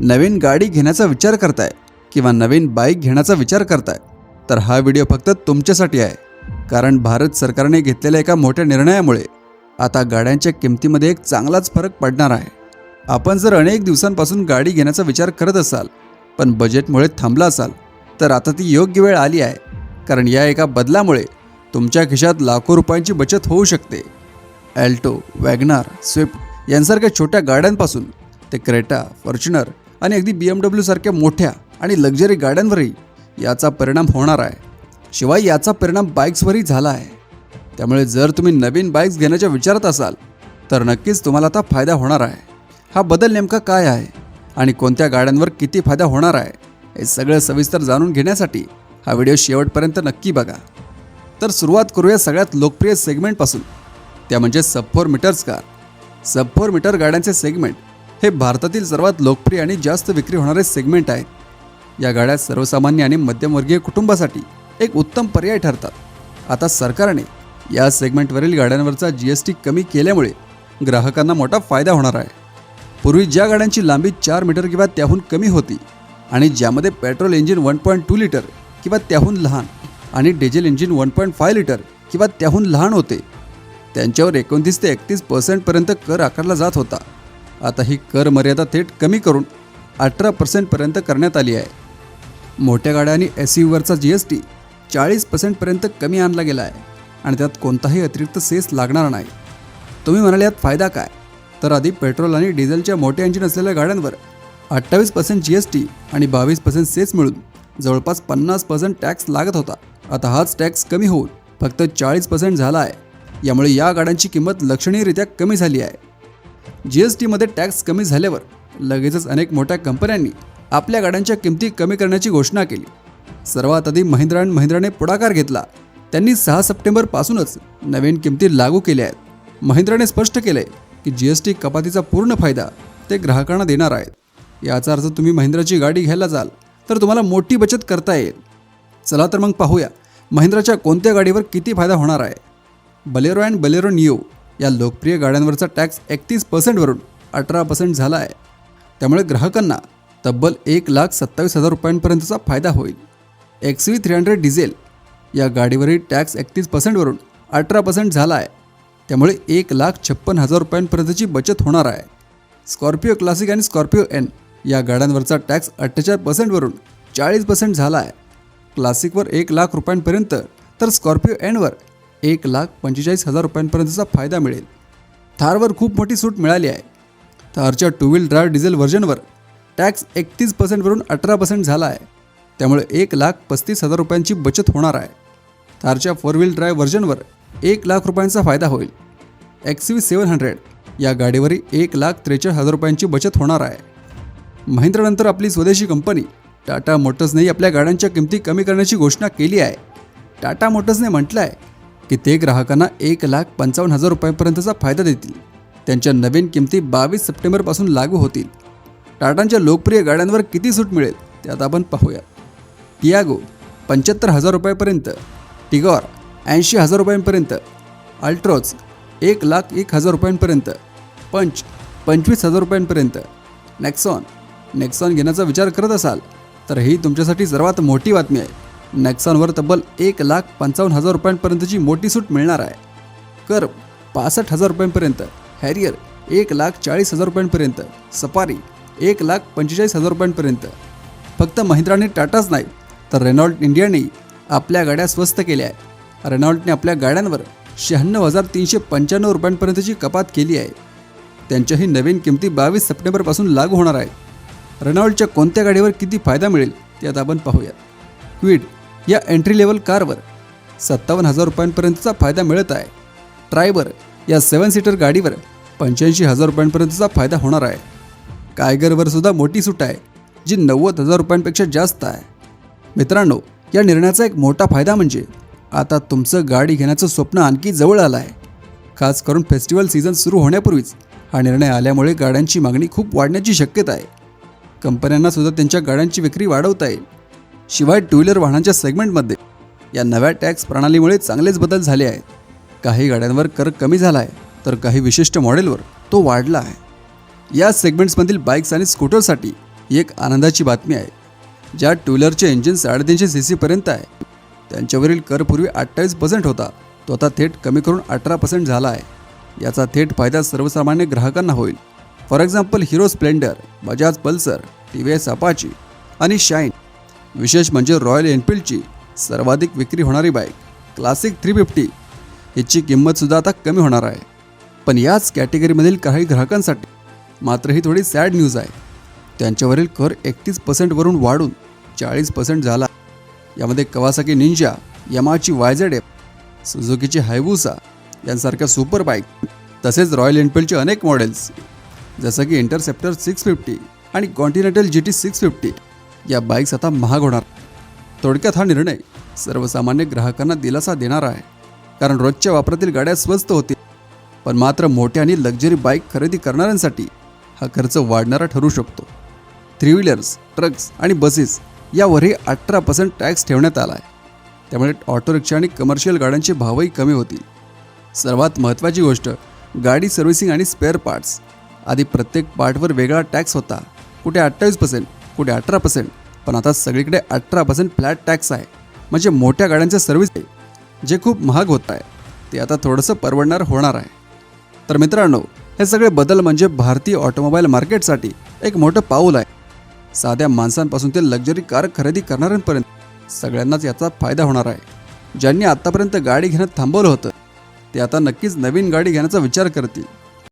नवीन गाडी घेण्याचा विचार करताय किंवा नवीन बाईक घेण्याचा विचार करताय तर हा व्हिडिओ फक्त तुमच्यासाठी आहे. कारण भारत सरकारने घेतलेल्या एका मोठ्या निर्णयामुळे आता गाड्यांच्या किमतीमध्ये एक चांगलाच फरक पडणार आहे. आपण जर अनेक दिवसांपासून गाडी घेण्याचा विचार करत असाल पण बजेटमुळे थांबला असाल तर आता ती योग्य वेळ आली आहे. कारण या एका बदलामुळे तुमच्या खिशात लाखो रुपयांची बचत होऊ शकते. ॲल्टो वॅगनार स्विफ्ट यांसारख्या छोट्या गाड्यांपासून ते क्रेटा फॉर्च्युनर आणि अगदी बी एम डब्ल्यूसारख्या मोठ्या आणि लक्झरी गाड्यांवरही याचा परिणाम होणार आहे. शिवाय याचा परिणाम बाईक्सवरही झाला आहे. त्यामुळे जर तुम्ही नवीन बाईक्स घेण्याच्या विचारात असाल तर नक्कीच तुम्हाला आता फायदा होणार आहे. हा बदल नेमका काय आहे? आणि कोणत्या गाड्यांवर किती फायदा होणार आहे? हे सगळं सविस्तर जाणून घेण्यासाठी हा व्हिडिओ शेवटपर्यंत नक्की बघा. तर सुरुवात करूया सगळ्यात लोकप्रिय सेगमेंटपासून त्या म्हणजे sub four meters car sub four meter गाड्यांचे सेगमेंट हे भारतातील सर्वात लोकप्रिय आणि जास्त विक्री होणारे सेगमेंट आहेत. या गाड्या सर्वसामान्य आणि मध्यमवर्गीय कुटुंबासाठी एक उत्तम पर्याय ठरतात. आता सरकारने या सेगमेंटवरील गाड्यांवरचा जी एस टी कमी केल्यामुळे ग्राहकांना मोठा फायदा होणार आहे. पूर्वी ज्या गाड्यांची लांबी चार मीटर किंवा त्याहून कमी होती आणि ज्यामध्ये petrol engine one point two litre किंवा त्याहून लहान आणि diesel engine one point five litre किंवा त्याहून लहान होते त्यांच्यावर एकोणतीस ते एकतीस पर्सेंटपर्यंत कर आकारला जात होता. आता ही कर मर्यादा थेट कमी करून अठरा पर्सेंटपर्यंत करण्यात आली आहे. मोठ्या गाड्या आणि एस यूवरचा जी एस टी चाळीस पर्सेंटपर्यंत कमी आणला गेला आहे आणि त्यात कोणताही अतिरिक्त सेस लागणार नाही. तुम्ही म्हणाले यात फायदा काय? तर आधी पेट्रोल आणि डिझेलच्या मोठ्या इंजिन असलेल्या गाड्यांवर अठ्ठावीस पर्सेंट जी एस टी आणि बावीस पर्सेंट सेस मिळून जवळपास पन्नास पर्सेंट टॅक्स लागत होता. आता हाच टॅक्स कमी होऊन फक्त चाळीस पर्सेंट झाला आहे. यामुळे या गाड्यांची किंमत लक्षणीयरित्या कमी झाली आहे. जी एस टीमध्ये टॅक्स कमी झाल्यावर लगेचच अनेक मोठ्या कंपन्यांनी आपल्या गाड्यांच्या किमती कमी करण्याची घोषणा केली. सर्वात आधी महिंद्रा अँड महिंद्राने पुढाकार घेतला. त्यांनी सहा सप्टेंबरपासूनच नवीन किमती लागू केल्या आहेत. महिंद्राने स्पष्ट केलंय की जी एस टी कपातीचा पूर्ण फायदा ते ग्राहकांना देणार आहेत. याचा अर्थ तुम्ही महिंद्राची गाडी घ्यायला जाल तर तुम्हाला मोठी बचत करता येईल. चला तर मग पाहूया महिंद्राच्या कोणत्या गाडीवर किती फायदा होणार आहे. बलेरो अँड बलेरो नियो या लोकप्रिय गाड्यांवरचा टॅक्स एकतीस पर्सेंटवरून अठरा पर्सेंट झाला आहे. त्यामुळे ग्राहकांना तब्बल एक लाख सत्तावीस हजार रुपयांपर्यंतचा फायदा होईल. X V three hundred diesel या गाडीवरील टॅक्स एकतीस पर्सेंटवरून अठरा पर्सेंट झाला आहे. त्यामुळे एक लाख छप्पन हजार रुपयांपर्यंतची बचत होणार आहे. स्कॉर्पिओ क्लासिक आणि स्कॉर्पिओ एन या गाड्यांवरचा टॅक्स अठ्ठेचाळीस पर्सेंटवरून चाळीस पर्सेंट झाला आहे. क्लासिकवर एक लाख रुपयांपर्यंत तर स्कॉर्पिओ एनवर एक लाख पंचेचाळीस हजार रुपयांपर्यंतचा फायदा मिळेल. थारवर खूप मोठी सूट मिळाली आहे. थारच्या टू व्हील ड्रायव्ह डिझेल व्हर्जनवर टॅक्स एकतीस पर्सेंटवरून अठरा पर्सेंट झाला आहे. त्यामुळे एक लाख पस्तीस हजार रुपयांची बचत होणार आहे. थारच्या फोर व्हील ड्राईव्ह व्हर्जनवर एक लाख रुपयांचा फायदा होईल. एक्स व्ही सेवन हंड्रेड या गाडीवरही एक लाख त्रेचाळीस हजार रुपयांची बचत होणार आहे. महिंद्रानंतर आपली स्वदेशी कंपनी टाटा मोटर्सनेही आपल्या गाड्यांच्या किमती कमी करण्याची घोषणा केली आहे. टाटा मोटर्सने म्हटलं आहे की ते ग्राहकांना एक लाख पंचावन्न हजार रुपयांपर्यंतचा फायदा देतील. त्यांच्या नवीन किमती बावीस सप्टेंबरपासून लागू होतील. टाटांच्या लोकप्रिय गाड्यांवर किती सूट मिळेल ते आता आपण पाहूया. टियागो पंच्याहत्तर हजार रुपयापर्यंत. टिगॉर ऐंशी हजार रुपयांपर्यंत. अल्ट्रोज एक लाख एक हजार रुपयांपर्यंत. पंच पंचवीस हजार रुपयांपर्यंत. नेक्सॉन नेक्सॉन घेण्याचा विचार करत असाल तर ही तुमच्यासाठी सर्वात मोठी बातमी आहे. नॅक्सॉनवर तब्बल एक लाख पंचावन्न हजार रुपयांपर्यंतची मोठी सूट मिळणार आहे. कर पासष्ट हजार रुपयांपर्यंत. हॅरियर एक लाख चाळीस हजार रुपयांपर्यंत. सफारी एक लाख पंचेचाळीस हजार रुपयांपर्यंत. फक्त महिंद्राने टाटाच नाही तर रेनॉल्ट इंडियाने आपल्या गाड्या स्वस्त केल्या आहे रेनॉल्टने आपल्या गाड्यांवर शहाण्णव हजार तीनशे पंच्याण्णव रुपयांपर्यंतची कपात केली आहे. त्यांच्याही नवीन किमती बावीस सप्टेंबरपासून लागू होणार आहे रेनॉल्टच्या कोणत्या गाडीवर किती फायदा मिळेल ते आता आपण पाहूया क्विड या एंट्री लेवल कारवर सत्तावन्न हजार रुपयांपर्यंतचा फायदा मिळत आहे. ट्रायबर या सेवन सीटर गाडीवर पंच्याऐंशी हजार रुपयांपर्यंतचा फायदा होणार आहे. कायगरवर सुद्धा मोठी सूट आहे जी नव्वद हजार रुपयांपेक्षा जास्त आहे. मित्रांनो या निर्णयाचा एक मोठा फायदा म्हणजे आता तुमचं गाडी घेण्याचं स्वप्न आणखी जवळ आलं आहे. खास करून फेस्टिवल सीझन सुरू होण्यापूर्वीच हा निर्णय आल्यामुळे गाड्यांची मागणी खूप वाढण्याची शक्यता आहे. कंपन्यांनासुद्धा त्यांच्या गाड्यांची विक्री वाढवता येईल. शिवाय टू व्हीलर वाहनांच्या सेगमेंटमध्ये. या नव्या टॅक्स प्रणालीमुळे चांगलेच बदल झाले आहेत. काही गाड्यांवर कर कमी झाला आहे तर काही विशिष्ट मॉडेलवर तो वाढला आहे. या सेगमेंट्समधील बाईक्स आणि स्कूटरसाठी एक आनंदाची बातमी आहे. ज्या टू व्हीलरचे इंजिन साडेतीनशे सी सीपर्यंत आहे त्यांच्यावरील कर पूर्वी अठ्ठावीस पर्सेंट होता तो आता थेट कमी करून अठरा पर्सेंट झाला आहे. याचा थेट फायदा सर्वसामान्य ग्राहकांना होईल. For example Hero Splendor Bajaj Pulsar T V S Apache आणि शाईन विशेष म्हणजे रॉयल एनफिल्डची सर्वाधिक विक्री होणारी बाईक क्लासिक थ्री फिफ्टी. हिची किंमतसुद्धा आता कमी होणार आहे. पण याच कॅटेगरीमधील काही ग्राहकांसाठी मात्र ही थोडी सॅड न्यूज आहे. त्यांच्यावरील कर एकतीस पर्सेंटवरून वाढून चाळीस पर्सेंट झाला. यामध्ये कवासाकी निंजा यमाची वायझेड एफ सुझुकीची हायबुसा यांसारख्या सुपर बाईक तसेच रॉयल एनफिल्डचे अनेक मॉडेल्स जसं की इंटरसेप्टर सिक्स फिफ्टी आणि Continental G T six fifty. या बाईक्स आता महाग होणार. थोडक्यात हा निर्णय सर्वसामान्य ग्राहकांना दिलासा देणारा आहे. कारण रोजच्या वापरातील गाड्या स्वस्त होतील पण मात्र मोठ्या आणि लक्झरी बाईक खरेदी करणाऱ्यांसाठी हा खर्च वाढणारा ठरू शकतो. थ्री व्हीलर्स ट्रक्स आणि बसेस यावरही अठरा पर्सेंट टॅक्स ठेवण्यात आला आहे त्यामुळे ऑटो रिक्षा आणि कमर्शियल गाड्यांचे भावही कमी होतील सर्वात महत्त्वाची गोष्ट गाडी सर्व्हिसिंग आणि स्पेअर पार्ट्स आधी प्रत्येक पार्टवर वेगळा टॅक्स होता. कुठे अठ्ठावीस पर्सेंट कुठे अठरा पर्सेंट पण आता सगळीकडे अठरा पर्सेंट फ्लॅट टॅक्स आहे. म्हणजे मोठ्या गाड्यांचं सर्व्हिस जे खूप महाग होत आहे. ते आता थोडंसं परवडणार होणार आहे. तर मित्रांनो हे सगळे बदल म्हणजे भारतीय ऑटोमोबाईल मार्केटसाठी एक मोठं पाऊल आहे. साध्या माणसांपासून ते लक्झरी कार खरेदी करणाऱ्यांपर्यंत सगळ्यांनाच याचा फायदा होणार आहे. ज्यांनी आत्तापर्यंत गाडी घेणं थांबवलं होतं ते आता नक्कीच नवीन गाडी घेण्याचा विचार करतील.